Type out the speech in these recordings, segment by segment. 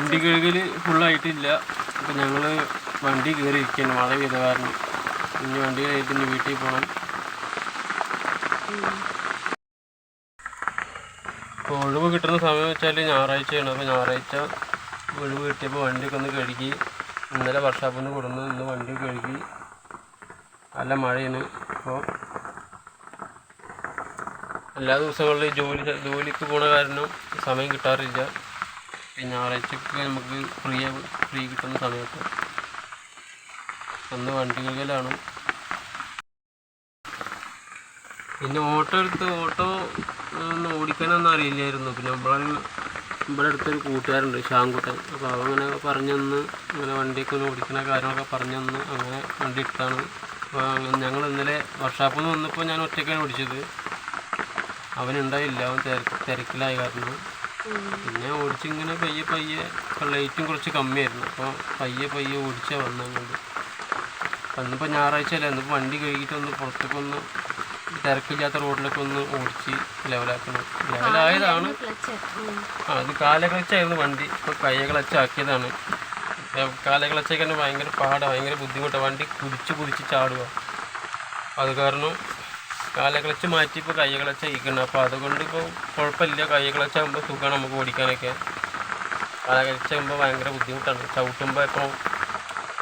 വണ്ടി കഴുകൽ ഫുള്ളായിട്ടില്ല അപ്പം ഞങ്ങൾ വണ്ടി കയറി ഇരിക്കുകയാണ് മഴ പെയ്ത കാരണം. ഇനി വണ്ടി കഴിഞ്ഞിട്ട് ഇനി വീട്ടിൽ പോകണം ഇപ്പോൾ ഒഴിവ് കിട്ടുന്ന സമയം വെച്ചാൽ ഞായറാഴ്ചയാണ്. അപ്പോൾ ഞായറാഴ്ച ഒഴിവ് കിട്ടിയപ്പോൾ വണ്ടിയൊക്കെ ഒന്ന് കഴുകി ഇന്നലെ വർഷാപ്പിന് കൊടുന്നു ഇന്ന് വണ്ടി കഴുകി. നല്ല മഴയാണ്. അപ്പോൾ എല്ലാ ദിവസങ്ങളിലും ജോലി ജോലിക്ക് പോണ കാരണം സമയം കിട്ടാറില്ല. ഈ ഞായറാഴ്ചക്ക് നമുക്ക് ഫ്രീ ഫ്രീ കിട്ടുന്ന സമയത്ത് അന്ന് വണ്ടി കഴുകലാണ് പിന്നെ ഓട്ടോ എടുത്ത് ഓട്ടോ ഒന്നും ഓടിക്കാനൊന്നും അറിയില്ലായിരുന്നു. പിന്നെ ഇവിടെ ഇവിടെ അടുത്തൊരു കൂട്ടുകാരുണ്ട് ഷാങ്കുട്ടൻ അപ്പോൾ അവങ്ങനെ അങ്ങനെ പറഞ്ഞു തന്ന് ഇങ്ങനെ വണ്ടിയൊക്കെ ഒന്ന് ഓടിക്കുന്ന കാര്യങ്ങളൊക്കെ പറഞ്ഞു തന്ന് അങ്ങനെ വണ്ടി ഇട്ടാണ്. അപ്പോൾ ഞങ്ങൾ ഇന്നലെ വർഷാപ്പിൽ നിന്ന് വന്നപ്പോൾ ഞാൻ ഒറ്റയ്ക്കാണ് ഓടിച്ചത്. അവനുണ്ടായില്ല അവൻ തിരക്ക് തിരക്കിലായ കാരണം. പിന്നെ ഓടിച്ചിങ്ങനെ പയ്യെ പയ്യെ ലൈറ്റും കുറച്ച് കമ്മിയായിരുന്നു. അപ്പോൾ പയ്യെ പയ്യെ ഓടിച്ചാൽ വന്നങ്ങോട്ട് അന്നിപ്പോൾ ഞായറാഴ്ച അല്ലേ? അന്നിപ്പോൾ വണ്ടി കഴുകിയിട്ടൊന്ന് പുറത്തേക്കൊന്ന് തിരക്കില്ലാത്ത റോഡിലൊക്കെ ഒന്ന് ഓടിച്ച് ലെവലാക്കണം ലെവലായതാണ് ക്ലച്ച് കാല അത് കാലക്ലച്ചായിരുന്നു വണ്ടി. ഇപ്പോൾ കയ്യ ക്ലച്ചാക്കിയതാണ് കാലക്ലച്ചൊക്കെ തന്നെ ഭയങ്കര പാടാണ് ഭയങ്കര ബുദ്ധിമുട്ടാണ് വണ്ടി കുതിച്ച് കുതിച്ച് ചാടുക അത് കാരണം കാലക്ലച്ച് മാറ്റി ഇപ്പോൾ കൈ ക്ലച്ച് അയക്കണം അപ്പോൾ അതുകൊണ്ട് ഇപ്പോൾ കുഴപ്പമില്ല. കൈ ക്ലച്ച് ആകുമ്പോൾ സുഖമാണ് നമുക്ക് ഓടിക്കാനൊക്കെ. കാലക്ലച്ചാകുമ്പോൾ ഭയങ്കര ബുദ്ധിമുട്ടാണ്. ചവിട്ടുമ്പോൾ ഇപ്പോൾ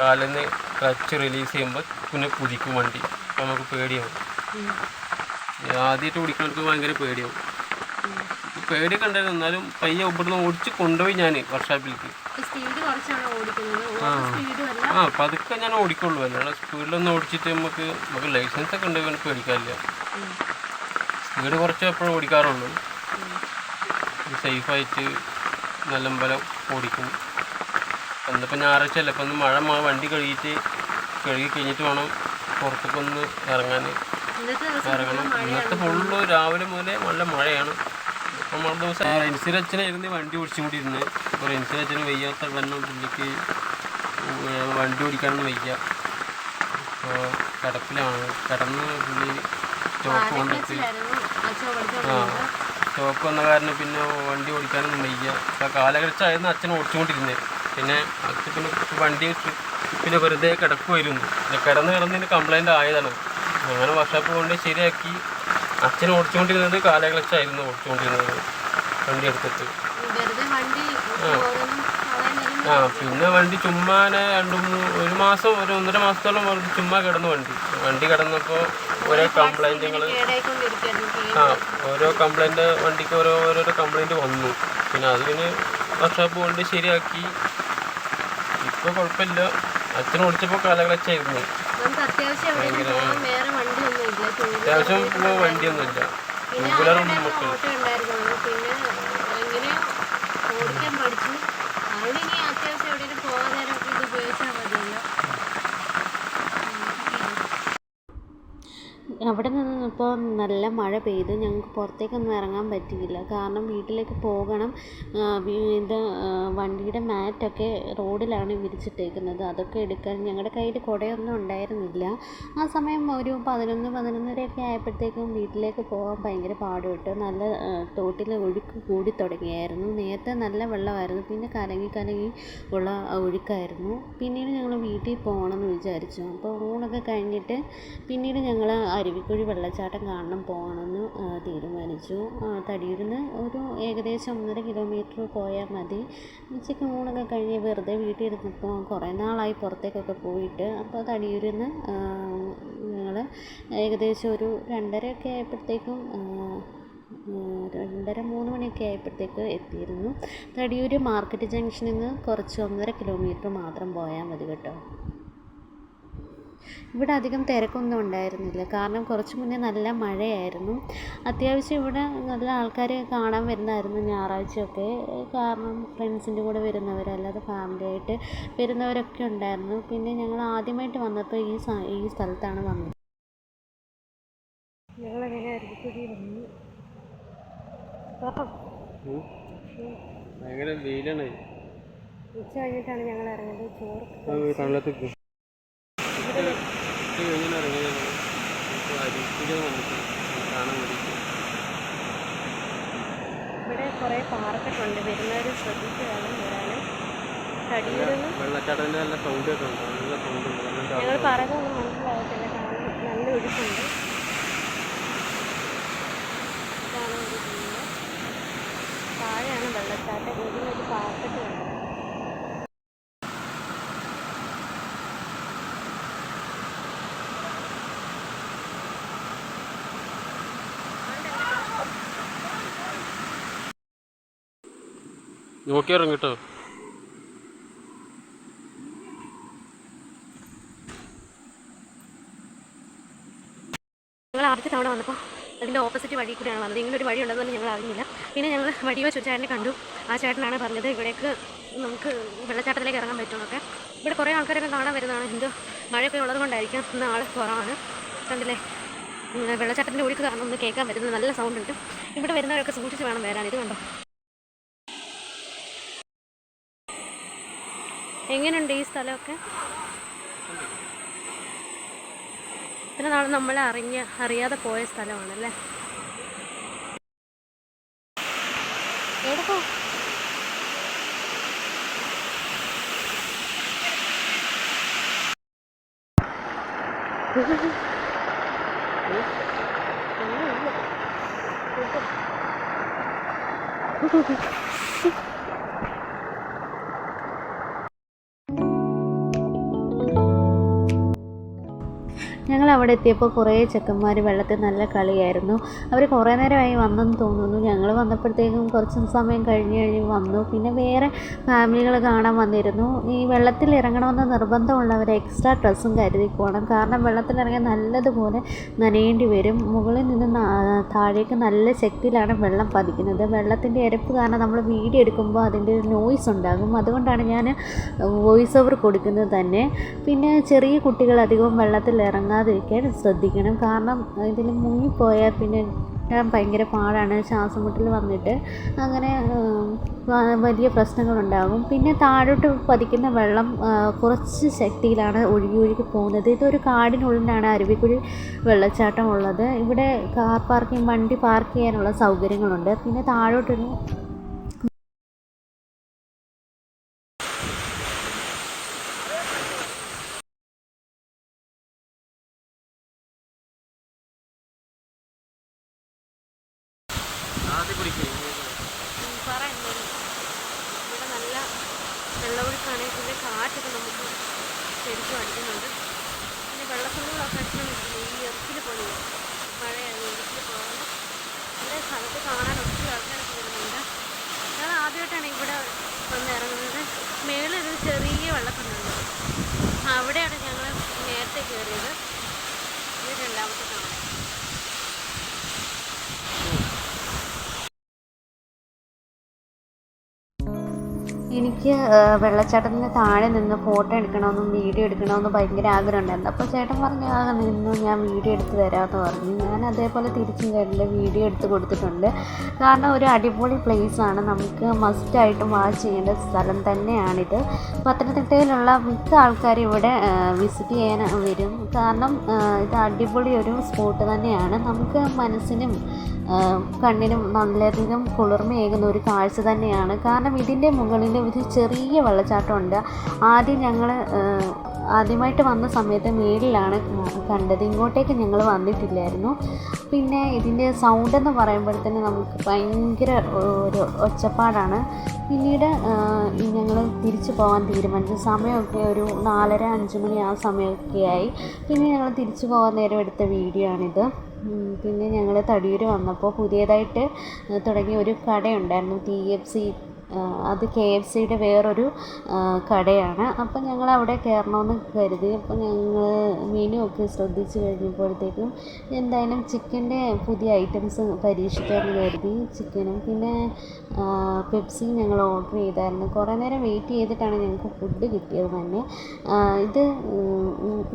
കാലിൽ നിന്ന് ക്ലച്ച് റിലീസ് ചെയ്യുമ്പോൾ പിന്നെ കുതിക്കും വണ്ടി. നമുക്ക് പേടിയാവും. ആദ്യമായിട്ട് ഓടിക്കുന്നവർക്ക് ഭയങ്കര പേടിയാവും. പേടിയൊക്കെ ഉണ്ടായിരുന്നു എന്നാലും പയ്യെ ഇവിടുന്ന് ഓടിച്ച് കൊണ്ടുപോയി ഞാൻ വർക്ക്ഷോപ്പിലേക്ക് ആ. പതുക്കെ ഞാൻ ഓടിക്കുള്ളൂ. അല്ലാതെ സ്പീഡിലൊന്നും ഓടിച്ചിട്ട് നമുക്ക് നമുക്ക് ലൈസൻസ് ഒക്കെ ഉണ്ട് നമുക്ക് പേടിക്കാറില്ല സ്പീഡ് കുറച്ച് എപ്പോഴും ഓടിക്കാറുള്ളൂ. സേഫായിട്ട് നല്ല ഓടിക്കും. എന്നിപ്പോൾ ഞായറാഴ്ച അല്ല? ഇപ്പം ഒന്ന് മഴ മഴ വണ്ടി കഴുകിയിട്ട് കഴുകി കഴിഞ്ഞിട്ട് വേണം പുറത്തേക്കൊന്ന് ഇറങ്ങാൻ ഇറങ്ങണം ഇന്നത്തെ ഫുള്ള് രാവിലെ മുതലേ നല്ല മഴയാണ്. മഴ ദിവസം റെൻസിൽ അച്ഛനായിരുന്നു വണ്ടി ഓടിച്ചു കൂടി ഇരുന്ന് ഒരു റെൻസിൽ അച്ഛന് വയ്യാത്ത കാരണം പുള്ളിക്ക് വണ്ടി ഓടിക്കാനൊന്നും വയ്യ. അപ്പോൾ കിടപ്പിലാണ്. കിടന്ന് പുള്ളി സ്റ്റോപ്പ് കൊണ്ടിട്ട് ആ സ്റ്റോപ്പ് വന്ന കാരണം പിന്നെ വണ്ടി ഓടിക്കാനൊന്നും വയ്യ. അപ്പോൾ കാലഘട്ടമായിരുന്നു അച്ഛൻ ഓടിച്ചുകൊണ്ടിരുന്നത് പിന്നെ അച്ഛൻ പിന്നെ വണ്ടി പിന്നെ വെറുതെ കിടക്കുമായിരുന്നു പിന്നെ കിടന്ന് കിടന്നതിന് കംപ്ലൈന്റ് ആയതാണ്. അങ്ങനെ വർഷോപ്പ് കൊണ്ട് ശരിയാക്കി. അച്ഛൻ ഓടിച്ചുകൊണ്ടിരുന്നത് കാലകളച്ചായിരുന്നു ഓടിച്ചുകൊണ്ടിരുന്നത് വണ്ടി എടുത്തിട്ട് ആ. പിന്നെ വണ്ടി ചുമ്മാനെ രണ്ട് മൂന്ന് ഒരു മാസം ഒരു ഒന്നര മാസത്തോളം ചുമ്മാ കിടന്നു വണ്ടി. വണ്ടി കിടന്നപ്പോൾ ഓരോ കംപ്ലൈന്റുകൾ ആ ഓരോ കംപ്ലൈന്റ് വണ്ടിക്ക് ഓരോ ഓരോരോ കംപ്ലൈന്റ് വന്നു. പിന്നെ അത് പിന്നെ വർക്ക്ഷോപ്പ് കൊണ്ട് ശരിയാക്കി. ഇപ്പോൾ കുഴപ്പമില്ല. അച്ഛൻ ഓടിച്ചപ്പോൾ കാലകളച്ചായിരുന്നു നമുക്ക് അത്യാവശ്യം എവിടെയെങ്കിലും പോകാൻ വേറെ വണ്ടിയൊന്നും ഇല്ല. അത്യാവശ്യം വണ്ടിയൊന്നും ഇല്ല ഓട്ടോ പിന്നെ എങ്ങനെ ഓടിക്കാൻ പഠിച്ചു അവിടെ ഇനി അത്യാവശ്യം എവിടെയെങ്കിലും പോകാൻ നേരമൊക്കെ ഇത് ഉപയോഗിച്ചാൽ മതിയല്ലോ അവിടെ നിന്നപ്പോൾ നല്ല മഴ പെയ്തു. ഞങ്ങൾക്ക് പുറത്തേക്കൊന്നും ഇറങ്ങാൻ പറ്റിയില്ല. കാരണം വീട്ടിലേക്ക് പോകണം. വീട് വണ്ടിയുടെ മാറ്റൊക്കെ റോഡിലാണ് വിരിച്ചിട്ടേക്കുന്നത്. അതൊക്കെ എടുക്കാൻ ഞങ്ങളുടെ കയ്യിൽ കുടയൊന്നും ഉണ്ടായിരുന്നില്ല. ആ സമയം ഒരു പതിനൊന്ന് പതിനൊന്നരയൊക്കെ ആയപ്പോഴത്തേക്കും വീട്ടിലേക്ക് പോകാൻ ഭയങ്കര പാടുപെട്ടു. നല്ല തോട്ടിലെ ഒഴുക്ക് കൂടി തുടങ്ങിയായിരുന്നു. നേരത്തെ നല്ല വെള്ളമായിരുന്നു. പിന്നെ കലങ്ങി കലങ്ങി ഉള്ള ഒഴുക്കായിരുന്നു. പിന്നീട് ഞങ്ങൾ വീട്ടിൽ പോകണമെന്ന് വിചാരിച്ചു. അപ്പോൾ ഊണൊക്കെ കഴിഞ്ഞിട്ട് പിന്നീട് ഞങ്ങൾ അരുവിക്കുഴി വെള്ളച്ചാട്ടം കാണണം പോകണമെന്ന് തീരുമാനിച്ചു. തടിയൂരിന്ന് ഒരു ഏകദേശം ഒന്നര കിലോമീറ്റർ പോയാൽ മതി. ഉച്ചയ്ക്ക് ഊണൊക്കെ കഴിഞ്ഞ് വെറുതെ വീട്ടിൽ ഇരുന്നപ്പോൾ കുറേ നാളായി പുറത്തേക്കൊക്കെ പോയിട്ട് അപ്പോൾ തടിയൂരിന്ന് ഞങ്ങൾ ഏകദേശം ഒരു രണ്ടരയൊക്കെ ആയപ്പോഴത്തേക്കും രണ്ടര മൂന്ന് മണിയൊക്കെ ആയപ്പോഴത്തേക്ക് എത്തിയിരുന്നു. തടിയൂർ മാർക്കറ്റ് ജംഗ്ഷനിൽ നിന്ന് കുറച്ച് ഒന്നര കിലോമീറ്റർ മാത്രം പോയാൽ മതി കേട്ടോ. ഇവിടെ അധികം തിരക്കൊന്നും ഉണ്ടായിരുന്നില്ല. കാരണം കുറച്ച് മുന്നേ നല്ല മഴയായിരുന്നു. അത്യാവശ്യം ഇവിടെ നല്ല ആൾക്കാർ കാണാൻ വരുന്നതായിരുന്നു ഞായറാഴ്ചയൊക്കെ. കാരണം ഫ്രണ്ട്സിന്റെ കൂടെ വരുന്നവർ അല്ലാതെ ഫാമിലി ആയിട്ട് വരുന്നവരൊക്കെ ഉണ്ടായിരുന്നു. പിന്നെ ഞങ്ങൾ ആദ്യമായിട്ട് വന്നപ്പോൾ ഈ ഈ സ്ഥലത്താണ് വന്നത്. ഞങ്ങളങ്ങനെ അരുവിക്കുഴി വന്നു. ഭയങ്കര വെയിലാണ്. ഉച്ച കഴിഞ്ഞിട്ടാണ് ഞങ്ങൾ ഇറങ്ങിയത് ചോറ് കണ്ണത്തേക്ക് കഴിഞ്ഞാൽ ഇറങ്ങിയത് അരിക്കുഴി വന്നിട്ട് കാണാൻ വേണ്ടിയിട്ട്. ഇവിടെ കുറേ പാർക്കൊക്കെ വരുന്നവർ ശ്രദ്ധിച്ച് വേണം വരാൻ തടിയിൽ വെള്ളച്ചാട്ടത്തിന്റെ നല്ല സൗണ്ട് ഒക്കെ ഉണ്ട്. നല്ല സൗണ്ട് ഉണ്ട്. ഞങ്ങൾ പറയുന്നത് മനസ്സിലാകത്തില്ല കാരണം നല്ല ഒഴുക്കുണ്ട്. താഴെയാണ് വെള്ളച്ചാട്ടം. ഇതിനൊരു പാർട്ടിട്ട് ഉണ്ട് നോക്കി ഇറങ്ങിട്ടോ ഞങ്ങൾ ആദ്യത്തെ തവണ വന്നപ്പോൾ അതിന്റെ ഓപ്പോസിറ്റ് വഴി കൂടെയാണ് വന്നത്. ഇങ്ങനെ ഒരു വഴി ഉണ്ടെന്ന് ഞങ്ങൾ അറിഞ്ഞില്ല. പിന്നെ ഞങ്ങൾ വഴി വെച്ച് ചേട്ടനെ കണ്ടു. ആ ചേട്ടനാണ് പറഞ്ഞത് ഇവിടേക്ക് നമുക്ക് വെള്ളച്ചാട്ടത്തിലേക്ക് ഇറങ്ങാൻ പറ്റുമെന്നൊക്കെ ഇവിടെ കുറേ ആൾക്കാരൊക്കെ കാണാൻ വരുന്നതാണ് എന്തോ മഴയൊക്കെ ഉള്ളത് കൊണ്ടായിരിക്കാം. ഇന്ന് ആൾ കുറവാണ്. കണ്ടില്ലേ? വെള്ളച്ചാട്ടത്തിന്റെ ഒഴുക്ക് കാരണം ഒന്ന് കേൾക്കാൻ പറ്റുന്നത് നല്ല സൗണ്ട് ഉണ്ട്. ഇവിടെ വരുന്നവരൊക്കെ സൂക്ഷിച്ച് വേണം വരാൻ. ഇത് കണ്ടോ? എങ്ങനെയുണ്ട് ഈ സ്ഥലമൊക്കെ? ഇത്ര നാൾ നമ്മൾ അറിഞ്ഞ അറിയാതെ പോയ സ്ഥലമാണല്ലേ? എവിടെ പോ അവിടെ എത്തിയപ്പോൾ കുറേ ചെക്കന്മാർ വെള്ളത്തിൽ നല്ല കളിയായിരുന്നു. അവർ കുറേ നേരമായി വന്നെന്ന് തോന്നുന്നു. ഞങ്ങൾ വന്നപ്പോഴത്തേക്കും കുറച്ച് സമയം കഴിഞ്ഞ് കഴിഞ്ഞ് വന്നു. പിന്നെ വേറെ ഫാമിലികൾ കാണാൻ വന്നിരുന്നു. ഈ വെള്ളത്തിൽ ഇറങ്ങണമെന്ന് നിർബന്ധമുള്ളവർ എക്സ്ട്രാ ഡ്രസ്സും കരുതി പോകണം കാരണം വെള്ളത്തിലിറങ്ങി നല്ലതുപോലെ നനയേണ്ടി വരും. മുകളിൽ നിന്ന് താഴേക്ക് നല്ല ശക്തിയിലാണ് വെള്ളം പതിക്കുന്നത്. വെള്ളത്തിന്റെ ഇരപ്പ് കാരണം നമ്മൾ വീഡിയോ എടുക്കുമ്പോൾ അതിന്റെ ഒരു നോയ്സ് ഉണ്ടാകും. അതുകൊണ്ടാണ് ഞാൻ വോയിസ് ഓവർ കൊടുക്കുന്നത് തന്നെ. പിന്നെ ചെറിയ കുട്ടികൾ അധികവും വെള്ളത്തിൽ ഇറങ്ങാതിരിക്കാൻ ശ്രദ്ധിക്കണം. കാരണം ഇതിൽ മുങ്ങിപ്പോയാൽ പിന്നെ ഭയങ്കര പാടാണ്. ശ്വാസം മുട്ടൽ വന്നിട്ട് അങ്ങനെ വലിയ പ്രശ്നങ്ങളുണ്ടാകും. പിന്നെ താഴോട്ട് പതിക്കുന്ന വെള്ളം കുറച്ച് ശക്തിയിലാണ് ഒഴുകി ഒഴുകി പോകുന്നത്. ഇതൊരു കാടിനുള്ളിലാണ് അരുവിക്കുഴി വെള്ളച്ചാട്ടം ഉള്ളത്. ഇവിടെ കാർ പാർക്കിംഗ് വണ്ടി പാർക്ക് ചെയ്യാനുള്ള സൗകര്യങ്ങളുണ്ട്. പിന്നെ താഴോട്ടൊരു ആദ്യം കുടിക്കും പറ എന്തേലും ഇവിടെ നല്ല വെള്ളമൊഴുക്കാണെങ്കിൽ പിന്നെ കാറ്റൊക്കെ നമുക്ക് ശരിക്കും അടിക്കുന്നുണ്ട് പിന്നെ വെള്ളത്തുള്ളികളൊക്കെ അടിച്ചുകൊണ്ടിരിക്കുന്നു ഈ എറുക്കിൽ പോലെ മഴയാണ് എറുക്കിൽ പോകുന്നത് സ്ഥലത്ത് കാണാൻ ഒത്തിരി ആൾക്കാരൊക്കെ വരുന്നുണ്ട്. ഞങ്ങൾ ആദ്യമായിട്ടാണ് ഇവിടെ വന്ന് ഇറങ്ങുന്നത്. മേളിലൊരു ചെറിയ വെള്ളക്കുന്നുണ്ട്. അവിടെയാണ് ഞങ്ങൾ നേരത്തെ കയറിയത്. ഇത് രണ്ടാമത്തെ തവണ എനിക്ക് വെള്ളച്ചാട്ടത്തിന് താഴെ നിന്ന് ഫോട്ടോ എടുക്കണമെന്നും വീഡിയോ എടുക്കണമെന്നും ഭയങ്കര ആഗ്രഹമുണ്ടായിരുന്നു. അപ്പോൾ ചേട്ടൻ പറഞ്ഞു ആ നിന്നു ഞാൻ വീഡിയോ എടുത്ത് തരാമെന്ന് പറഞ്ഞു. ഞാൻ അതേപോലെ തിരിച്ചും ചേട്ടന്റെ വീഡിയോ എടുത്ത് കൊടുത്തിട്ടുണ്ട്. കാരണം ഒരു അടിപൊളി പ്ലേസാണ് നമുക്ക് മസ്റ്റായിട്ടും വാച്ച് ചെയ്യേണ്ട സ്ഥലം തന്നെയാണിത്. പത്തനംതിട്ടയിലുള്ള മിക്ക ആൾക്കാരും ഇവിടെ വിസിറ്റ് ചെയ്യാൻ വരും. കാരണം ഇത് അടിപൊളി ഒരു സ്പോട്ട് തന്നെയാണ്. നമുക്ക് മനസ്സിനും കണ്ണിനും നല്ലധികം കുളിർമയേകുന്ന ഒരു കാഴ്ച തന്നെയാണ്. കാരണം ഇതിന്റെ മുകളിൽ ഒരു ചെറിയ വെള്ളച്ചാട്ടമുണ്ട്. ആദ്യം ഞങ്ങൾ ആദ്യമായിട്ട് വന്ന സമയത്ത് മേളിലാണ് കണ്ടത്. ഇങ്ങോട്ടേക്ക് ഞങ്ങൾ വന്നിട്ടില്ലായിരുന്നു. പിന്നെ ഇതിന്റെ സൗണ്ട് എന്ന് പറയുമ്പോഴത്തേന് നമുക്ക് ഭയങ്കര ഒരു ഒച്ചപ്പാടാണ്. പിന്നീട് ഞങ്ങൾ തിരിച്ചു പോകാൻ തീരുമാനിച്ചു. സമയമൊക്കെ ഒരു നാലര അഞ്ച് മണി ആ സമയമൊക്കെ ആയി. പിന്നെ ഞങ്ങൾ തിരിച്ചു പോകാൻ നേരം എടുത്ത വീഡിയോ ആണിത് പിന്നെ ഞങ്ങൾ തടിയൂർ വന്നപ്പോൾ പുതിയതായിട്ട് തുടങ്ങിയ ഒരു കടയുണ്ടായിരുന്നു. ടി എഫ് സി അത് കെ എഫ് സിയുടെ വേറൊരു കടയാണ്. അപ്പം ഞങ്ങൾ അവിടെ കയറണമെന്ന് കരുതി. അപ്പം ഞങ്ങൾ മെനു ഒക്കെ ശ്രദ്ധിച്ച് കഴിഞ്ഞപ്പോഴത്തേക്കും എന്തായാലും ചിക്കന്റെ പുതിയ ഐറ്റംസ് പരീക്ഷിക്കാമെന്ന് കരുതി ചിക്കനും. പിന്നെ പെപ്സിയും ഞങ്ങൾ ഓർഡർ ചെയ്തായിരുന്നു. കുറേ നേരം വെയിറ്റ് ചെയ്തിട്ടാണ് ഞങ്ങൾക്ക് ഫുഡ് കിട്ടിയത് തന്നെ. ഇത്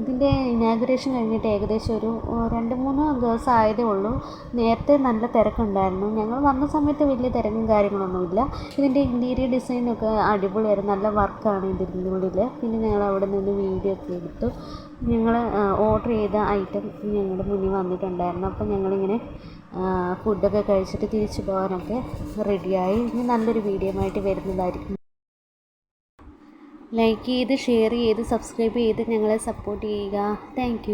ഇതിന്റെ ഇനാഗുറേഷൻ കഴിഞ്ഞിട്ട് ഏകദേശം ഒരു രണ്ട് മൂന്ന് ദിവസം ആയതേ ഉള്ളൂ. നേരത്തെ നല്ല തിരക്കുണ്ടായിരുന്നു. ഞങ്ങൾ വന്ന സമയത്ത് വലിയ തിരക്കും കാര്യങ്ങളൊന്നുമില്ല. ഇതിന്റെ ഇന്റീരിയർ ഡിസൈനൊക്കെ അടിപൊളിയായിരുന്നു. നല്ല വർക്കാണ് ഇതിന്റെ ഉള്ളിൽ പിന്നെ ഞങ്ങൾ അവിടെ നിന്ന് വീഡിയോ ഒക്കെ എടുത്തു. ഞങ്ങൾ ഓർഡർ ചെയ്ത ഐറ്റം ഞങ്ങളുടെ മുന്നിൽ വന്നിട്ടുണ്ടായിരുന്നു. അപ്പോൾ ഞങ്ങളിങ്ങനെ ഫുഡൊക്കെ കഴിച്ചിട്ട് തിരിച്ചു പോകാനൊക്കെ റെഡിയായി ഇനി നല്ലൊരു വീഡിയോ ആയിട്ട് വരുന്നതായിരിക്കും. ലൈക്ക് ചെയ്ത് ഷെയർ ചെയ്ത് സബ്സ്ക്രൈബ് ചെയ്ത് ഞങ്ങളെ സപ്പോർട്ട് ചെയ്യുക. താങ്ക്